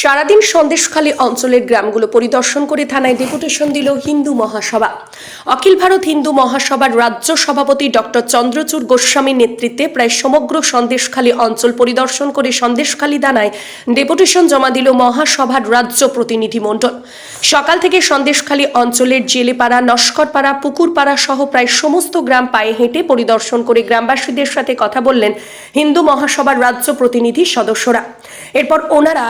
সারাদিন সন্দেশখালী অঞ্চলের গ্রামগুলো পরিদর্শন করে থানায় ডেপুটেশন দিল হিন্দু মহাসভা। অখিল ভারত হিন্দু মহাসভার রাজ্য সভাপতি ডক্টর চন্দ্রচূড় গোস্বামীর নেতৃত্বে প্রায় সমগ্র সন্দেশখালী অঞ্চল পরিদর্শন করে সন্দেশখালী থানায় ডেপুটেশন জমা দিল মহাসভার রাজ্য প্রতিনিধি মণ্ডল। সকাল থেকে সন্দেশখালী অঞ্চলের জেলেপাড়া, নস্করপাড়া, পুকুরপাড়া সহ প্রায় সমস্ত গ্রাম পায়ে হেঁটে পরিদর্শন করে গ্রামবাসীদের সাথে কথা বললেন হিন্দু মহাসভার রাজ্য প্রতিনিধি সদস্যরা। এরপর ওনারা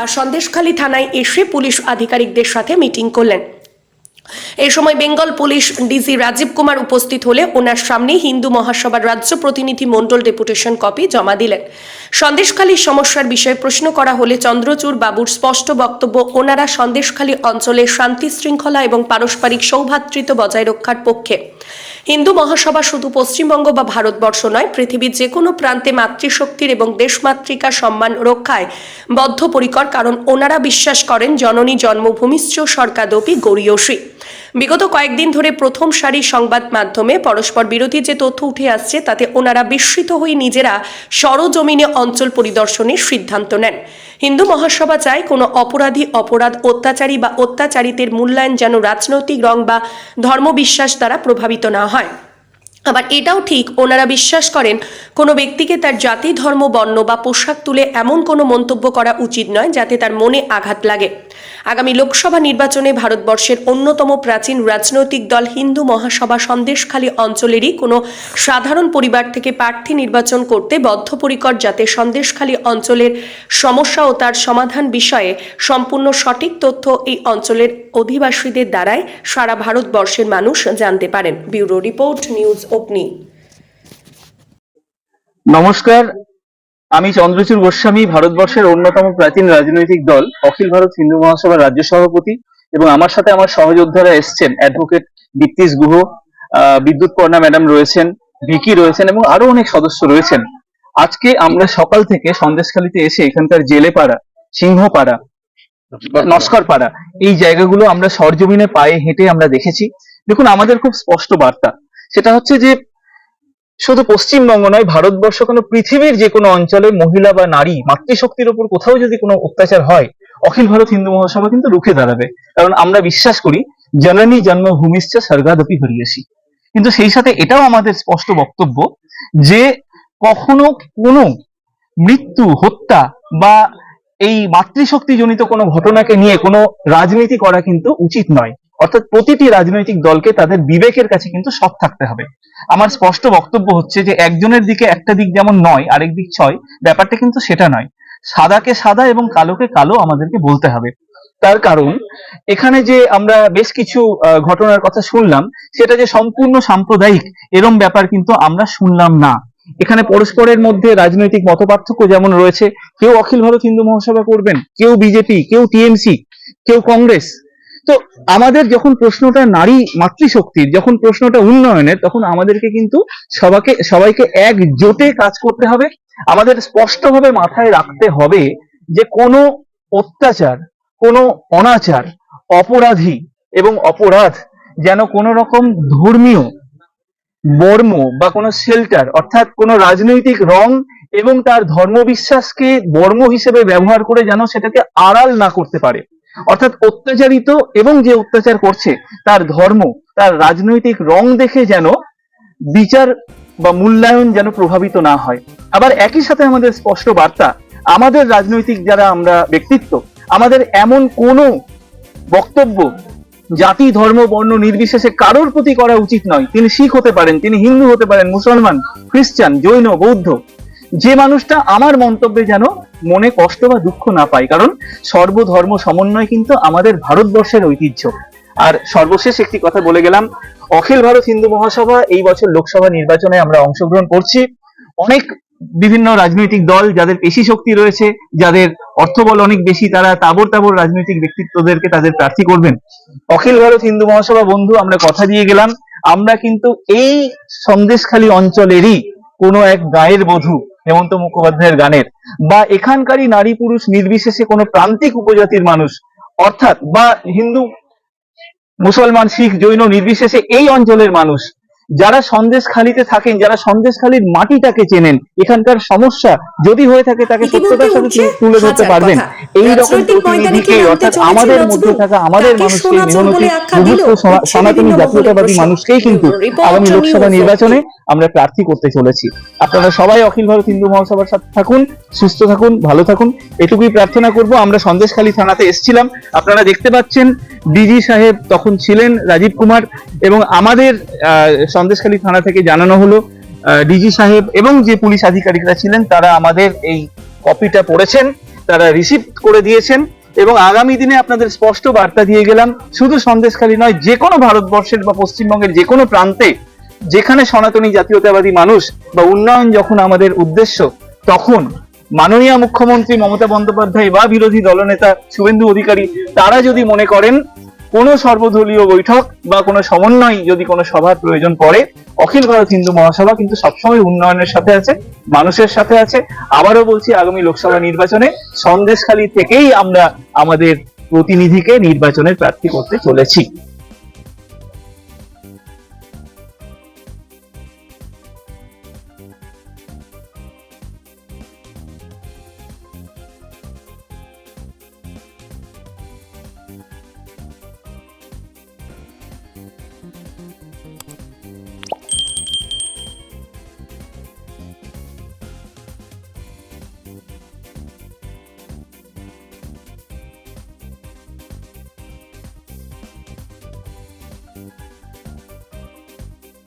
সন্দেশখালী থানায় এসে পুলিশ আধিকারিকদের সাথে মিটিং করলেন। এই সময় বেঙ্গল পুলিশ ডিজি রাজীব কুমার উপস্থিত হলে ওনার সামনে হিন্দু মহাসভার রাজ্য প্রতিনিধি মণ্ডল ডেপুটেশন কপি জমা দিলেন। সন্দেশখালী সমস্যার বিষয়ে প্রশ্ন করা হলে চন্দ্রচূড় বাবুর স্পষ্ট বক্তব্য, ওনারা সন্দেশখালী অঞ্চলে শান্তি শৃঙ্খলা এবং পারস্পরিক সৌভ্রাতৃত্ব বজায় রক্ষার পক্ষে। হিন্দু মহাসভা শুধু পশ্চিমবঙ্গ বা ভারতবর্ষ নয়, পৃথিবীর যে কোনো প্রান্তে মাতৃশক্তির এবং দেশমাতৃকার সম্মান রক্ষায় বদ্ধপরিকর, কারণ ওনারা বিশ্বাস করেন, জননী জন্মভূমিশ্চ সরকাদপি গড়িয়সী বিগত কয়েকদিন ধরে প্রথম সারি সংবাদ মাধ্যমে পরস্পর বিরোধী যে তথ্য উঠে আসছে, তাতে ওনারা বিস্মিত হয়ে নিজেরা সরজমিনে অঞ্চল পরিদর্শনের সিদ্ধান্ত নেন। হিন্দু মহাসভা চায় কোনো অপরাধী, অপরাধ, অত্যাচারী বা অত্যাচারিতের মূল্যায়ন যেন রাজনৈতিক রং বা ধর্মবিশ্বাস দ্বারা প্রভাবিত না হয়। আবার এটাও ঠিক, ওনারা বিশ্বাস করেন কোনো ব্যক্তিকে তার জাতি, ধর্ম, বর্ণ বা পোশাক তুলে এমন কোনো মন্তব্য করা উচিত নয় যাতে তার মনে আঘাত লাগে। আগামী লোকসভা নির্বাচনে ভারতবর্ষের অন্যতম প্রাচীন রাজনৈতিক দল হিন্দু মহাসভা সন্দেশখালী অঞ্চলেরই কোনো সাধারণ পরিবার থেকে প্রার্থী নির্বাচন করতে বদ্ধপরিকর যাতে সন্দেশখালী অঞ্চলের সমস্যা ও তার সমাধান বিষয়ে সম্পূর্ণ সঠিক তথ্য এই অঞ্চলের অধিবাসীদের দ্বারাই সারা ভারতবর্ষের মানুষ জানতে পারেন। ব্যুরো রিপোর্ট, নিউজ অগ্নি। নমস্কার আমি চন্দ্রচূড় গোস্বামী, ভারতবর্ষের অন্যতম প্রাচীন রাজনৈতিক দল, অখিল ভারত হিন্দু মহাসভার রাজ্য সভাপতি এবং আমার সাথে আমার সহযোদ্ধারা এসছেন অ্যাডভোকেট দীপ্তিশ গুহ বিদ্যুৎ কর্ণা ম্যাডাম রয়েছেন, ভিকি রয়েছেন এবং আরও অনেক সদস্য রয়েছেন। আজকে আমরা সকাল থেকে সন্দেশখালীতে এসে এখানকার জেলেপাড়া, সিংহপাড়া, নস্করপাড়া এই জায়গাগুলো আমরা সরজমিনে পায়ে হেঁটে আমরা দেখেছি। দেখুন, আমাদের খুব স্পষ্ট বার্তা। সেটা হচ্ছে যে শুধু পশ্চিমবঙ্গ নয়, ভারতবর্ষ কোনো পৃথিবীর যে কোনো অঞ্চলে মহিলা বা নারী মাতৃশক্তির উপর কোথাও যদি কোনো অত্যাচার হয়, অখিল ভারত হিন্দু মহাসভা কিন্তু রুখে দাঁড়াবে। কারণ আমরা বিশ্বাস করি, জননী জন্মভূমিশ্চ স্বর্গাদপি হরিয়াসী কিন্তু সেই সাথে এটাও আমাদের স্পষ্ট বক্তব্য যে কখনো কোনো মৃত্যু, হত্যা বা এই মাতৃশক্তি জনিত কোনো ঘটনাকে নিয়ে কোনো রাজনীতি করা কিন্তু উচিত নয়। অর্থাৎ প্রতিটি রাজনৈতিক দলকে তাদের বিবেকের কাছে কিন্তু সৎ থাকতে হবে। আমার স্পষ্ট বক্তব্য হচ্ছে যে, একজনের দিকে একটা দিক যেমন নয়, আরেক দিক ছয়, ব্যাপারটা কিন্তু সেটা নয়। সাদাকে সাদা এবং কালোকে কালো আমাদেরকে বলতে হবে। তার কারণ, এখানে যে আমরা বেশ কিছু ঘটনার কথা শুনলাম, সেটা যে সম্পূর্ণ সাম্প্রদায়িক, এরম ব্যাপার কিন্তু আমরা শুনলাম না। এখানে পরস্পরের মধ্যে রাজনৈতিক মতপার্থক্য যেমন রয়েছে, কেউ অখিল ভারত হিন্দু মহাসভা করবেন, কেউ বিজেপি, কেউ টিএমসি, কেউ কংগ্রেস তো আমাদের যখন প্রশ্নটা নারী মাতৃশক্তির, যখন প্রশ্নটা উন্নয়নের, তখন আমাদেরকে কিন্তু সবাইকে সবাইকে একজোটে কাজ করতে হবে। আমাদের স্পষ্টভাবে মাথায় রাখতে হবে যে কোনো অত্যাচার, কোনো অনাচার, অপরাধী এবং অপরাধ যেন কোনো রকম ধর্মীয় বর্ম বা কোনো শেল্টার অর্থাৎ কোনো রাজনৈতিক রং এবং তার ধর্মবিশ্বাসকে বর্ম হিসেবে ব্যবহার করে যেন সেটাকে আড়াল না করতে পারে। অর্থাৎ অত্যাচারিত এবং যে অত্যাচার করছে, তার ধর্ম, তার রাজনৈতিক রং দেখে যেন বিচার বা মূল্যায়ন যেন প্রভাবিত না হয়। আবার একই সাথে আমাদের স্পষ্ট বার্তা, আমাদের রাজনৈতিক যারা আমরা ব্যক্তিত্ব, আমাদের এমন কোনো বক্তব্য, জাতি, ধর্ম, বর্ণ নির্বিশেষে কারোর প্রতি করা উচিত নয়। তিনি শিখ হতে পারেন, তিনি হিন্দু হতে পারেন, মুসলমান, খ্রিস্টান, জৈন, বৌদ্ধ। যে মানুষটা আমার মন্তব্যে যেন মনে কষ্ট বা দুঃখ না পায়, কারণ সর্বধর্ম সমন্বয় কিন্তু আমাদের ভারতবর্ষের ঐতিহ্য। আর সর্বশেষ একটি কথা বলে গেলাম, অখিল ভারত হিন্দু মহাসভা এই বছর লোকসভা নির্বাচনে আমরা অংশগ্রহণ করছি। অনেক বিভিন্ন রাজনৈতিক দল যাদের পেশি শক্তি রয়েছে, যাদের অর্থবল অনেক বেশি, তারা তাবর তাবর রাজনৈতিক ব্যক্তিত্বদেরকে তাদের প্রার্থী করবেন। অখিল ভারত হিন্দু মহাসভা বন্ধু, আমরা কথা দিয়ে গেলাম, আমরা কিন্তু এই সন্দেশখালী অঞ্চলেরই কোনো এক গায়ের বধূ। হেমন্ত মুখোপাধ্যায়ের গানের। বা এখানকারই নারী পুরুষ নির্বিশেষে কোনো প্রান্তিক উপজাতির মানুষ, অর্থাৎ বা হিন্দু, মুসলমান, শিখ, জৈন নির্বিশেষে এই অঞ্চলের মানুষ যারা সন্দেশখালিতে থাকেন যারা সন্দেশখালির মাটিটাকে চেনেন এখানকার সমস্যা যদি হয়ে থাকে তাকে সত্যতার সাথে তুলে ধরতে পারবেন। এই রকম প্রতিনিধিকে অর্থাৎ আমাদের মধ্যে থাকা আমাদের মানুষকে মেহনতি মুহূর্ত সনাতনী জাতীয়তাবাদী মানুষকেই কিন্তু আগামী লোকসভা নির্বাচনে আমরা প্রার্থী করতে চলেছি। আপনারা সবাই অখিল ভারত হিন্দু মহাসভার সাথে থাকুন সুস্থ থাকুন ভালো থাকুন। এটুকুই প্রার্থনা করব। আমরা সন্দেশখালী থানাতে এসেছিলাম। আপনারা দেখতে পাচ্ছেন ডিজি সাহেব তখন ছিলেন রাজীব কুমার এবং আমাদের আহ, সন্দেশখালী থানা থেকে জানানো হলো ডিজি সাহেব এবং যে পুলিশ আধিকারিকরা ছিলেন, তারা আমাদের এই কপিটা পড়েছেন, তারা রিসিভ করে দিয়েছেন এবং আগামী দিনে আপনাদের স্পষ্ট বার্তা দিয়ে গেলাম, শুধু সন্দেশখালী নয়, যে কোনো ভারতবর্ষের বা পশ্চিমবঙ্গের যে কোনো প্রান্তে যেখানে সনাতনী জাতীয়তাবাদী মানুষ বা উন্নয়ন যখন আমাদের উদ্দেশ্য, তখন মাননীয় মুখ্যমন্ত্রী মমতা বন্দ্যোপাধ্যায় বা বিরোধী দলনেতা শুভেন্দু অধিকারী, তারা যদি মনে করেন কোনো সর্বদলীয় বৈঠক বা কোনো সমন্বয় যদি কোনো সভার প্রয়োজন পড়ে, অখিল ভারত হিন্দু মহাসভা কিন্তু সবসময় উন্নয়নের সাথে আছে, মানুষের সাথে আছে। আবারও বলছি, আগামী লোকসভা নির্বাচনে সন্দেশখালী থেকেই আমরা আমাদের প্রতিনিধিকে নির্বাচনের প্রার্থী করতে চলেছি।